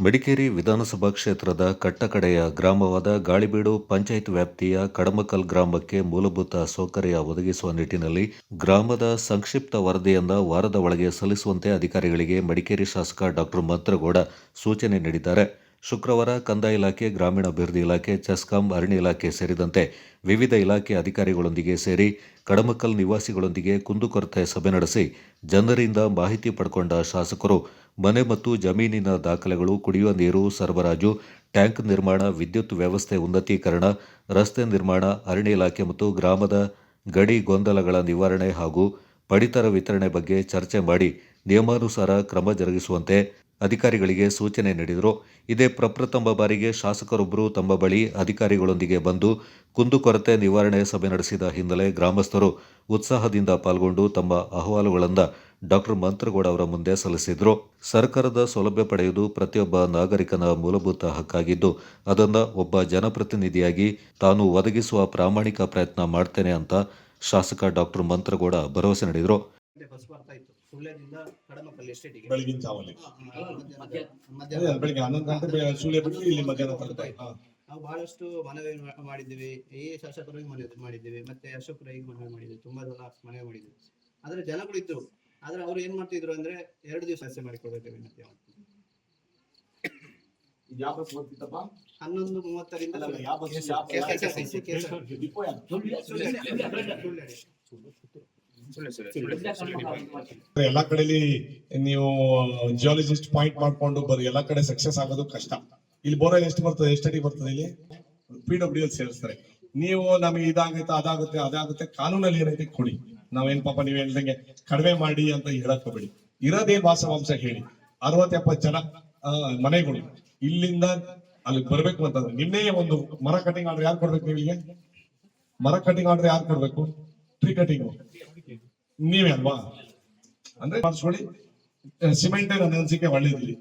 ಮಡಿಕೇರಿ ವಿಧಾನಸಭಾ ಕ್ಷೇತ್ರದ ಕಟ್ಟಕಡೆಯ ಗ್ರಾಮವಾದ ಗಾಳಿಬೀಡು ಪಂಚಾಯತ್ ವ್ಯಾಪ್ತಿಯ ಕಡಮಕಲ್ ಗ್ರಾಮಕ್ಕೆ ಮೂಲಭೂತ ಸೌಕರ್ಯ ಒದಗಿಸುವ ನಿಟ್ಟಿನಲ್ಲಿ ಗ್ರಾಮದ ಸಂಕ್ಷಿಪ್ತ ವರದಿಯನ್ನು ವಾರದ ಒಳಗೆ ಸಲ್ಲಿಸುವಂತೆ ಅಧಿಕಾರಿಗಳಿಗೆ ಮಡಿಕೇರಿ ಶಾಸಕ ಡಾಕ್ಟರ್ ಮಂತ್ರಗೌಡ ಸೂಚನೆ ನೀಡಿದ್ದಾರೆ. ಶುಕ್ರವಾರ ಕಂದಾಯ ಇಲಾಖೆ ಗ್ರಾಮೀಣಾಭಿವೃದ್ಧಿ ಇಲಾಖೆ, ಚೆಸ್ಕಾಂ, ಅರಣ್ಯ ಇಲಾಖೆ ಸೇರಿದಂತೆ ವಿವಿಧ ಇಲಾಖೆ ಅಧಿಕಾರಿಗಳೊಂದಿಗೆ ಸೇರಿ ಕಡಮಕಲ್ ನಿವಾಸಿಗಳೊಂದಿಗೆ ಕುಂದುಕೊರತೆ ಸಭೆ ನಡೆಸಿ ಜನರಿಂದ ಮಾಹಿತಿ ಪಡ್ಕೊಂಡ ಶಾಸಕರು, ಮನೆ ಮತ್ತು ಜಮೀನಿನ ದಾಖಲೆಗಳು, ಕುಡಿಯುವ ನೀರು ಸರಬರಾಜು, ಟ್ಯಾಂಕ್ ನಿರ್ಮಾಣ, ವಿದ್ಯುತ್ ವ್ಯವಸ್ಥೆ ಉನ್ನತೀಕರಣ, ರಸ್ತೆ ನಿರ್ಮಾಣ, ಅರಣ್ಯ ಇಲಾಖೆ ಮತ್ತು ಗ್ರಾಮದ ಗಡಿ ಗೊಂದಲಗಳ ನಿವಾರಣೆ ಹಾಗೂ ಪಡಿತರ ವಿತರಣೆ ಬಗ್ಗೆ ಚರ್ಚೆ ಮಾಡಿ ನಿಯಮಾನುಸಾರ ಕ್ರಮ ಜರುಗಿಸುವಂತೆ ಅಧಿಕಾರಿಗಳಿಗೆ ಸೂಚನೆ ನೀಡಿದರು. ಇದೇ ಪ್ರಪ್ರಥಮ ಬಾರಿಗೆ ಶಾಸಕರೊಬ್ಬರು ತಮ್ಮ ಬಳಿ ಅಧಿಕಾರಿಗಳೊಂದಿಗೆ ಬಂದು ಕುಂದುಕೊರತೆ ನಿವಾರಣೆ ಸಭೆ ನಡೆಸಿದ ಹಿನ್ನೆಲೆ ಗ್ರಾಮಸ್ಥರು ಉತ್ಸಾಹದಿಂದ ಪಾಲ್ಗೊಂಡು ತಮ್ಮ ಅಹವಾಲುಗಳನ್ನು ಡಾಕ್ಟರ್ ಮಂತ್ರಗೌಡ ಅವರ ಮುಂದೆ ಸಲ್ಲಿಸಿದರು. ಸರ್ಕಾರದ ಸೌಲಭ್ಯ ಪಡೆಯುವುದು ಪ್ರತಿಯೊಬ್ಬ ನಾಗರಿಕನ ಮೂಲಭೂತ ಹಕ್ಕಾಗಿದ್ದು, ಅದನ್ನು ಒಬ್ಬ ಜನಪ್ರತಿನಿಧಿಯಾಗಿ ತಾನು ಒದಗಿಸುವ ಪ್ರಾಮಾಣಿಕ ಪ್ರಯತ್ನ ಮಾಡ್ತೇನೆ ಅಂತ ಶಾಸಕ ಡಾಕ್ಟರ್ ಮಂತ್ರಗೌಡ ಭರವಸೆ ನೀಡಿದರು. ಸುಳ್ಯದಿಂದ ಕಡಮಕಲ್ಲಿ ಎಸ್ಟೇಟಿಗೆ ಬೆಳಗಿನ ಜಾವಲ್ಲಿ ಮಧ್ಯಾಹ್ನ. ಅದೇ ಮಧ್ಯಾಹ್ನ. ಬೆಳಿಗ್ಗೆ ಹನ್ನೊಂದು ಗಂಟೆ ಬೆ- ಸುಳ್ಯ ಬಿಟ್ಟು ಇಲ್ಲಿ ಮಧ್ಯಾಹ್ನ ತನಕ. ಹಾ. ನಾವು ಬಹಳಷ್ಟು ಮನವಿ ಮಾ- ಮಾಡಿದ್ದೀವಿ. ಈ ಶಾಸಕರಿಗೆ ಮನವಿ ಮಾಡಿದ್ದೀವಿ. ಮತ್ತೆ ಅಶೋಕರಿಗೆ ಮನವಿ ಮಾಡಿದ್ದೀವಿ ತುಂಬಾ ಜನ ಮನವಿ ಮಾಡಿದ್ವಿ. ಆದ್ರೆ ಜನಗಳು ಇದ್ರು. ಆದ್ರೆ ಅವ್ರು ಏನ್ ಮಾಡ್ತಿದ್ರು ಅಂದ್ರೆ ಎರಡು ದಿವಸ ಸಸ್ಯ ಮಾಡಿಕೊಡ್ಬೇಕು ವಿನಂತಿ ಯಾವ ಬಸ್ ಬರ್ತಿತ್ತಪ್ಪ? ಹನ್ನೊಂದು ಮೂವತ್ತರಿಂದ ಅಲ್ಲ, ಅಲ್ಲ, ಯಾವ ಬಸ್? ಯಾವ-? ಎಲ್ಲಾ ಕಡೆಲಿ ನೀವು ಜಿಯಾಲಜಿಸ್ಟ್ ಪಾಯಿಂಟ್ ಮಾಡ್ಕೊಂಡು ಬರೀ ಎಲ್ಲಾ ಕಡೆ ಸಕ್ಸಸ್ ಆಗೋದು ಕಷ್ಟ. ಇಲ್ಲಿ ಬೋರ್ವೆಲ್ ಎಷ್ಟು ಬರ್ತದೆ? ಎಷ್ಟು ಅಡಿ ಬರ್ತದೆ ಇಲ್ಲಿ? ಪಿ ಡಬ್ಲ್ಯೂ ಎಲ್ ಸೇರಿಸ್ತಾರೆ. ನೀವು ನಮಗೆ ಇದಾಗುತ್ತೆ ಅದಾಗುತ್ತೆ ಅದಾಗುತ್ತೆ ಕಾನೂನಲ್ಲಿ ಏನೈತೆ ಕೊಡಿ. ನಾವೇನ್ ಪಾಪ ನೀವ್ ಹೇಳ್ದಂಗೆ ಕಡಿಮೆ ಮಾಡಿ ಅಂತ ಹೇಳಕ್ ಹೋಗ್ಬೇಡಿ. ಇರೋದೇ ವಾಸವಾಂಶ ಹೇಳಿ. ಅರವತ್ ಎಪ್ಪತ್ ಜನ ಆ, ಮನೆಗಳು. ಇಲ್ಲಿಂದ ಅಲ್ಲಿ ಬರ್ಬೇಕು ಅಂತಂದ್ರೆ ನಿನ್ನೆ ಒಂದು ಮರ ಕಟಿಂಗ್ ಆರ್ಡರ್ ಯಾರು ಕೊಡ್ಬೇಕು ನಿಮಗೆ ಮರ ಕಟಿಂಗ್ ಆರ್ಡರ್ ಯಾರು ಕೊಡ್ಬೇಕು? ಟ್ರೀ ನೀವೇ ಅಲ್ವಾ? ಅಂದ್ರೆ ಮಾಡಿಸ್ಕೊಳ್ಳಿ ಸಿಮೆಂಟ್ ನನ್ನ ಅನಿಸಿಕೆ ಒಳ್ಳೇದಿಲ್ಲ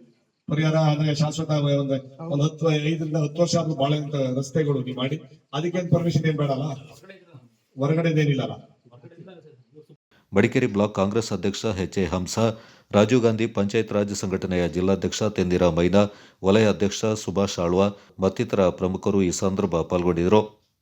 ಪರಿಹಾರ ಅಂದ್ರೆ ಶಾಶ್ವತ ಒಂದು ಒಂದು ಹತ್ತು, ಐದರಿಂದ ಹತ್ತು ವರ್ಷ ಆದ್ರೂ ಬಾಳೆ ರಸ್ತೆಗಳು ನೀವು ಮಾಡಿ. ಅದಕ್ಕೇನ್ ಪರ್ಮಿಷನ್ ಏನ್ ಬೇಡಲ್ಲ? ಹೊರಗಡೆದೇನಿಲ್ಲಲ್ಲ ಮಡಿಕೇರಿ ಬ್ಲಾಕ್ ಕಾಂಗ್ರೆಸ್ ಅಧ್ಯಕ್ಷ ಎಚ್ ಎ ಹಂಸ, ರಾಜೀವ್ ಗಾಂಧಿ ಪಂಚಾಯತ್ ರಾಜ್ ಸಂಘಟನೆಯ ಜಿಲ್ಲಾಧ್ಯಕ್ಷ ತೆಂದಿರ ಮೈನಾ ವಲಯ ಅಧ್ಯಕ್ಷ ಸುಭಾಷ್ ಆಳ್ವ, ಮತ್ತಿತರ ಪ್ರಮುಖರು ಈ ಸಂದರ್ಭ ಪಾಲ್ಗೊಂಡಿದ್ದರು.